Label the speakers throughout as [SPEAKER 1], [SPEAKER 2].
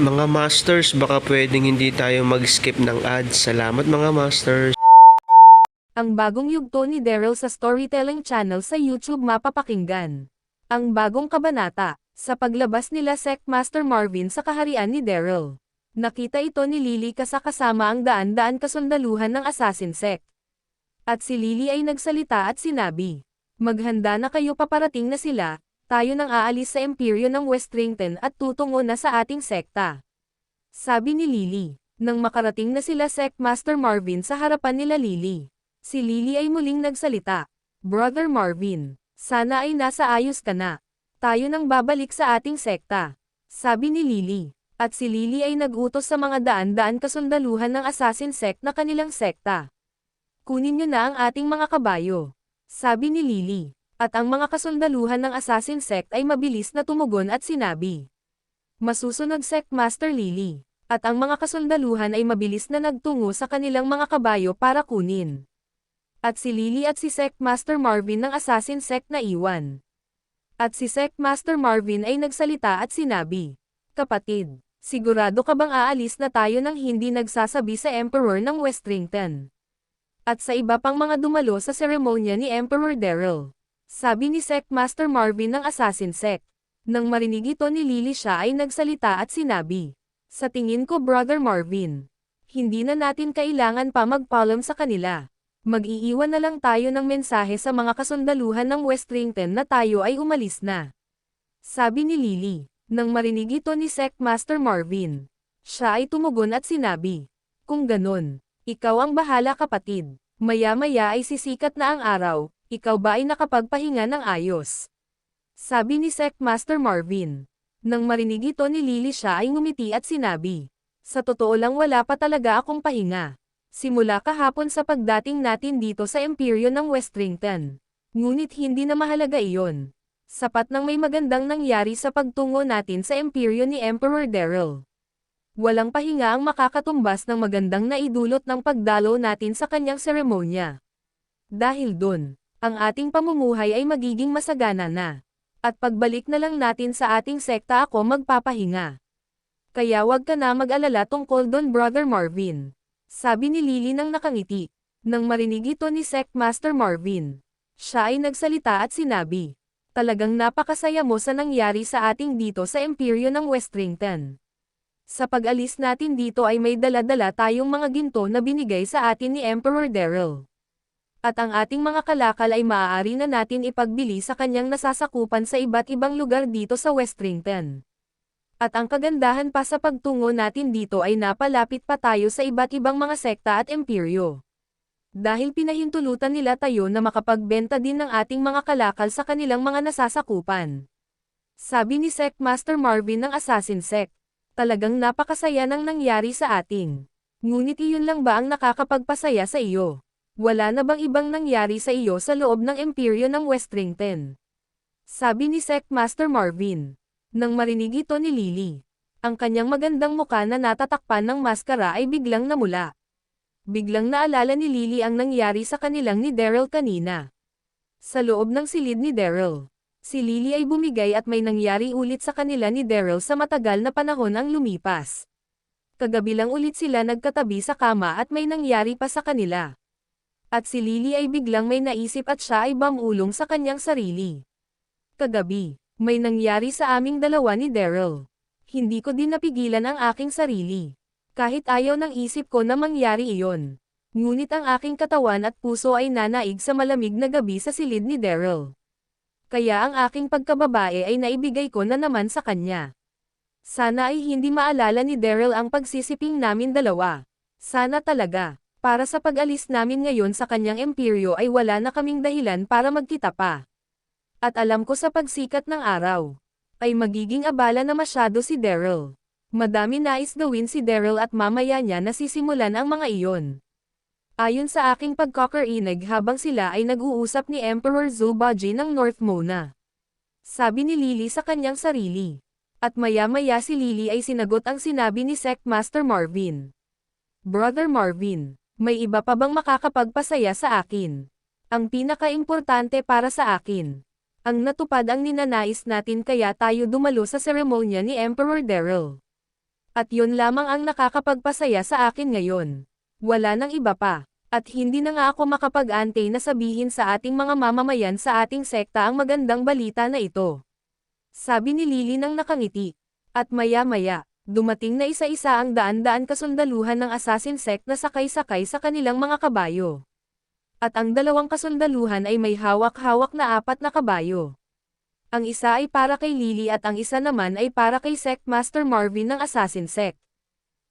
[SPEAKER 1] Mga Masters, baka pwedeng hindi tayo mag-skip ng ads. Salamat mga Masters.
[SPEAKER 2] Ang bagong yugto ni Daryl sa Storytelling Channel sa YouTube mapapakinggan. Ang bagong kabanata, sa paglabas nila Sec Master Marvin sa kaharian ni Daryl. Nakita ito ni Lily kasakasama ang daan-daan kasundaluhan ng Assassin Sect. At si Lily ay nagsalita at sinabi, Maghanda na kayo paparating na sila, tayo nang aalis sa imperyo ng Westrington at tutungo na sa ating sekta. Sabi ni Lily, nang makarating na sila Sec Master Marvin sa harapan nila Lily. Si Lily ay muling nagsalita. Brother Marvin, sana ay nasa ayos ka na. Tayo nang babalik sa ating sekta. Sabi ni Lily. At si Lily ay nagutos sa mga daan-daan kasundaluhan ng assassin sect na kanilang sekta. Kunin niyo na ang ating mga kabayo. Sabi ni Lily. At ang mga kasundaluhan ng assassin sect ay mabilis na tumugon at sinabi. Masusunod sect master Lily. At ang mga kasundaluhan ay mabilis na nagtungo sa kanilang mga kabayo para kunin at si Lily at si Sec Master Marvin ng Assassin Sect na iwan. At si Sec Master Marvin ay nagsalita at sinabi, Kapatid, sigurado ka bang aalis na tayo nang hindi nagsasabi sa Emperor ng Westrington? At sa iba pang mga dumalo sa seremonya ni Emperor Daryl. Sabi ni Sec Master Marvin ng Assassin Sect. Nang marinig ito ni Lily siya ay nagsalita at sinabi, Sa tingin ko Brother Marvin, hindi na natin kailangan pa magpaalam sa kanila. Mag-iiwan na lang tayo ng mensahe sa mga kasundaluhan ng Westrington na tayo ay umalis na. Sabi ni Lily, nang marinig ito ni Sec Master Marvin. Siya ay tumugon at sinabi, Kung ganon, ikaw ang bahala kapatid. Maya-maya ay sisikat na ang araw, ikaw ba ay nakapagpahinga ng ayos? Sabi ni Sec Master Marvin. Nang marinig ito ni Lily siya ay ngumiti at sinabi, Sa totoo lang wala pa talaga akong pahinga simula kahapon sa pagdating natin dito sa imperyo ng Westrington. Ngunit hindi na mahalaga iyon. Sapat nang may magandang nangyari sa pagtungo natin sa imperyo ni Emperor Daryl. Walang pahinga ang makakatumbas ng magandang naidulot ng pagdalo natin sa kanyang seremonya. Dahil dun, ang ating pamumuhay ay magiging masagana na. At pagbalik na lang natin sa ating sekta ako magpapahinga. Kaya wag ka na mag-alala tungkol don Brother Marvin. Sabi ni Lily nang nakangiti. Nang marinig ito ni Sec Master Marvin. Siya ay nagsalita at sinabi. Talagang napakasaya mo sa nangyari sa ating dito sa imperyo ng Westrington. Sa pag-alis natin dito ay may dala-dala tayong mga ginto na binigay sa atin ni Emperor Daryl. At ang ating mga kalakal ay maaari na natin ipagbili sa kanyang nasasakupan sa iba't ibang lugar dito sa Westrington. At ang kagandahan pa sa pagtungo natin dito ay napalapit pa tayo sa iba't ibang mga sekta at imperyo. Dahil pinahintulutan nila tayo na makapagbenta din ng ating mga kalakal sa kanilang mga nasasakupan. Sabi ni Sec Master Marvin ng Assassin Sect, talagang napakasaya nang nangyari sa ating. Ngunit iyon lang ba ang nakakapagpasaya sa iyo? Wala na bang ibang nangyari sa iyo sa loob ng imperyo ng Westrington? Sabi ni Sec Master Marvin. Nang marinig ito ni Lily, ang kanyang magandang muka na natatakpan ng maskara ay biglang namula. Biglang naalala ni Lily ang nangyari sa kanilang ni Daryl kanina. Sa loob ng silid ni Daryl, si Lily ay bumigay at may nangyari ulit sa kanila ni Daryl sa matagal na panahon ang lumipas. Kagabi lang ulit sila nagkatabi sa kama at may nangyari pa sa kanila. At si Lily ay biglang may naisip at siya ay bamulong sa kanyang sarili. Kagabi, may nangyari sa aming dalawa ni Daryl. Hindi ko din napigilan ang aking sarili. Kahit ayaw ng isip ko na mangyari iyon. Ngunit ang aking katawan at puso ay nanaig sa malamig na gabi sa silid ni Daryl. Kaya ang aking pagkababae ay naibigay ko na naman sa kanya. Sana ay hindi maalala ni Daryl ang pagsisiping namin dalawa. Sana talaga. Para sa pag-alis namin ngayon sa kanyang imperyo ay wala na kaming dahilan para magkita pa. At alam ko sa pagsikat ng araw, ay magiging abala na masyado si Daryl. Madami nais gawin si Daryl at mamaya niya nasisimulan ang mga iyon. Ayon sa aking pagkakarinig habang sila ay nag-uusap ni Emperor Zubaji ng North Mona. Sabi ni Lily sa kanyang sarili. At maya-maya si Lily ay sinagot ang sinabi ni Sect Master Marvin. Brother Marvin, may iba pa bang makakapagpasaya sa akin? Ang pinaka-importante para sa akin. Ang natupad ang ninanais natin kaya tayo dumalo sa seremonya ni Emperor Daryl. At yun lamang ang nakakapagpasaya sa akin ngayon. Wala nang iba pa. At hindi na nga ako makapag-antay na sabihin sa ating mga mamamayan sa ating sekta ang magandang balita na ito. Sabi ni Lily nang nakangiti. At maya-maya, dumating na isa-isa ang daan-daan kasundaluhan ng assassin sect na sakay-sakay sa kanilang mga kabayo. At ang dalawang kasundaluhan ay may hawak-hawak na apat na kabayo. Ang isa ay para kay Lily at ang isa naman ay para kay Sect Master Marvin ng Assassin Sect.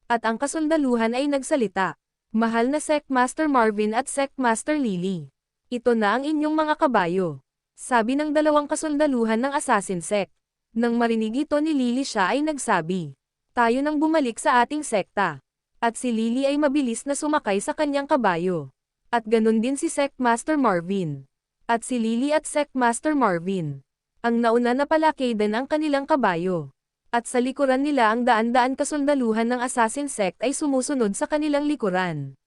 [SPEAKER 2] At ang kasundaluhan ay nagsalita. Mahal na Sect Master Marvin at Sect Master Lily. Ito na ang inyong mga kabayo. Sabi ng dalawang kasundaluhan ng Assassin Sect. Nang marinig ito ni Lily siya ay nagsabi. Tayo nang bumalik sa ating sekta. At si Lily ay mabilis na sumakay sa kanyang kabayo. At ganun din si Sect Master Marvin. At si Lily at Sect Master Marvin. Ang nauna na palaki din ang kanilang kabayo. At sa likuran nila ang daan-daan kasundaluhan ng Assassin Sect ay sumusunod sa kanilang likuran.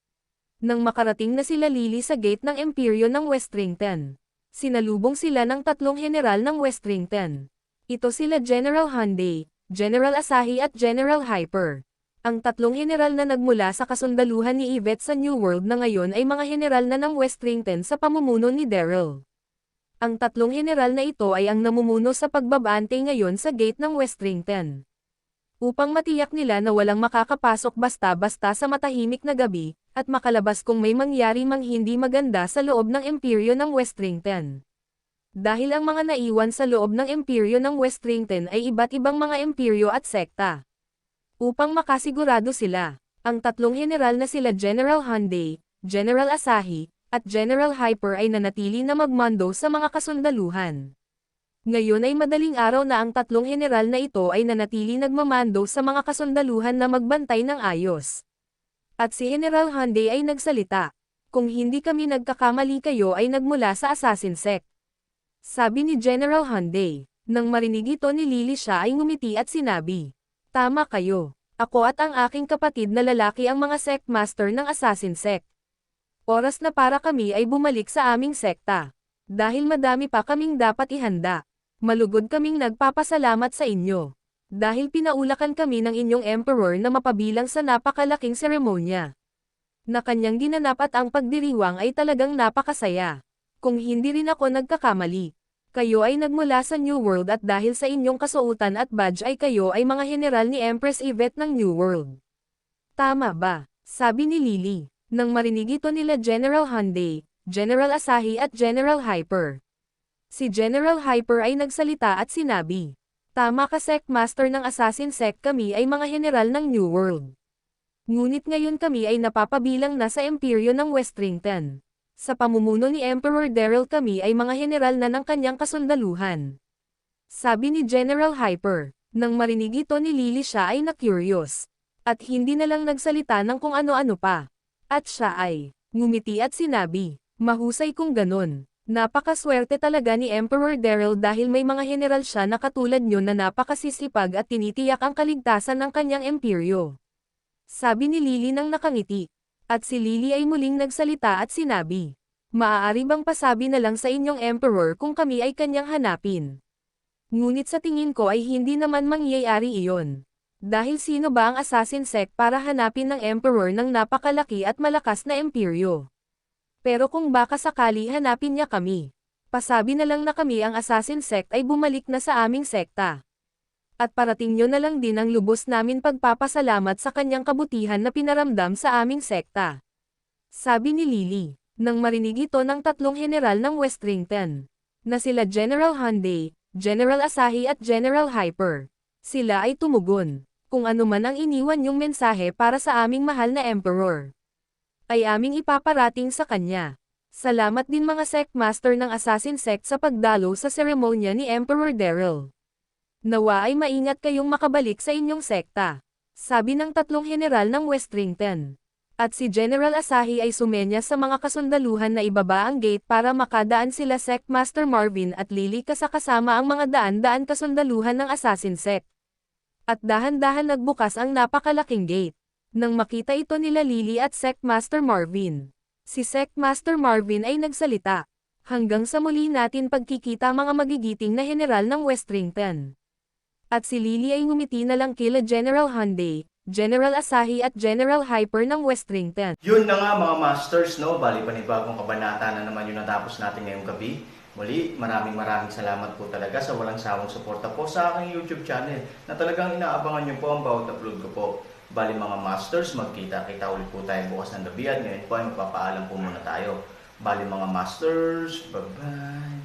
[SPEAKER 2] Nang makarating na sila Lily sa gate ng Imperyo ng Westrington, sinalubong sila ng tatlong general ng Westrington. Ito sila General Hyundai, General Asahi at General Hyper. Ang tatlong general na nagmula sa kasundaluhan ni Yvette sa New World na ngayon ay mga general na ng Westrington sa pamumuno ni Daryl. Ang tatlong general na ito ay ang namumuno sa pagbabante ngayon sa gate ng Westrington. Upang matiyak nila na walang makakapasok basta-basta sa matahimik na gabi, at makalabas kung may mangyari mang hindi maganda sa loob ng imperyo ng Westrington. Dahil ang mga naiwan sa loob ng imperyo ng Westrington ay iba't ibang mga imperyo at sekta. Upang makasigurado sila, ang tatlong general na sila General Hyundai, General Asahi, at General Hyper ay nanatili na magmando sa mga kasundaluhan. Ngayon ay madaling araw na ang tatlong general na ito ay nanatili nagmamando sa mga kasundaluhan na magbantay ng ayos. At si General Hyundai ay nagsalita, kung hindi kami nagkakamali kayo ay nagmula sa Assassin Sect. Sabi ni General Hyundai, nang marinig ito ni Lily siya ay ngumiti at sinabi, Tama kayo, ako at ang aking kapatid na lalaki ang mga sect master ng Assassin Sect. Oras na para kami ay bumalik sa aming sekta. Dahil madami pa kaming dapat ihanda. Malugod kaming nagpapasalamat sa inyo. Dahil pinaulakan kami ng inyong emperor na mapabilang sa napakalaking seremonya. Na kanyang ginanap at ang pagdiriwang ay talagang napakasaya. Kung hindi rin ako nagkakamali. Kayo ay nagmula sa New World at dahil sa inyong kasuotan at badge ay kayo ay mga general ni Empress Yvette ng New World. Tama ba? Sabi ni Lily. Nang marinig ito nila General Hyundai, General Asahi at General Hyper. Si General Hyper ay nagsalita at sinabi, Tama ka Sect Master ng Assassin Sect kami ay mga general ng New World. Ngunit ngayon kami ay napapabilang na sa imperyo ng Westrington. Sa pamumuno ni Emperor Daryl kami ay mga general na ng kanyang kasundaluhan. Sabi ni General Hyper, nang marinig ito ni Lily siya ay na-curious. At hindi na lang nagsalita ng kung ano-ano pa. At siya ay, ngumiti at sinabi, mahusay kung ganon. Napakaswerte talaga ni Emperor Daryl dahil may mga general siya na katulad nyo na napakasisipag at tinitiyak ang kaligtasan ng kanyang imperyo. Sabi ni Lily nang nakangiti. At si Lily ay muling nagsalita at sinabi, Maaari bang pasabi na lang sa inyong emperor kung kami ay kanyang hanapin? Ngunit sa tingin ko ay hindi naman mangyayari iyon. Dahil sino ba ang assassin sect para hanapin ng emperor ng napakalaki at malakas na imperyo? Pero kung baka sakali hanapin niya kami, pasabi na lang na kami ang assassin sect ay bumalik na sa aming sekta. At parating nyo na lang din ang lubos namin pagpapasalamat sa kanyang kabutihan na pinaramdam sa aming sekta. Sabi ni Lily, nang marinig ito ng tatlong general ng Westrington, na sila General Hyundai, General Asahi at General Hyper. Sila ay tumugon, kung ano man ang iniwan yung mensahe para sa aming mahal na Emperor. Ay aming ipaparating sa kanya. Salamat din mga sect master ng Assassin Sect sa pagdalo sa seremonya ni Emperor Daryl. Nawa ay maingat kayong makabalik sa inyong sekta. Sabi ng tatlong general ng Westrington. At si General Asahi ay sumenya sa mga kasundaluhan na ibaba ang gate para makadaan sila Sect Master Marvin at Lily kasakasama ang mga daan-daan kasundaluhan ng Assassin Sect. At dahan-dahan nagbukas ang napakalaking gate. Nang makita ito nila Lily at Sect Master Marvin. Si Sect Master Marvin ay nagsalita. Hanggang sa muli natin pagkikita mga magigiting na general ng Westrington. At si Lily ay ngumiti na lang kila General Hyundai, General Asahi at General Hyper ng Westrington.
[SPEAKER 3] Yun na nga mga masters, no? Bali panibagong kabanata na naman yung natapos natin ngayong gabi. Muli, maraming maraming salamat po talaga sa walang sawang suporta po sa aking YouTube channel na talagang inaabangan nyo po ang bawat upload ko po. Bali mga masters, magkita-kita ulit po tayo bukas ng gabi at ngayon po ay magpapaalam po muna tayo. Bali mga masters, bye-bye!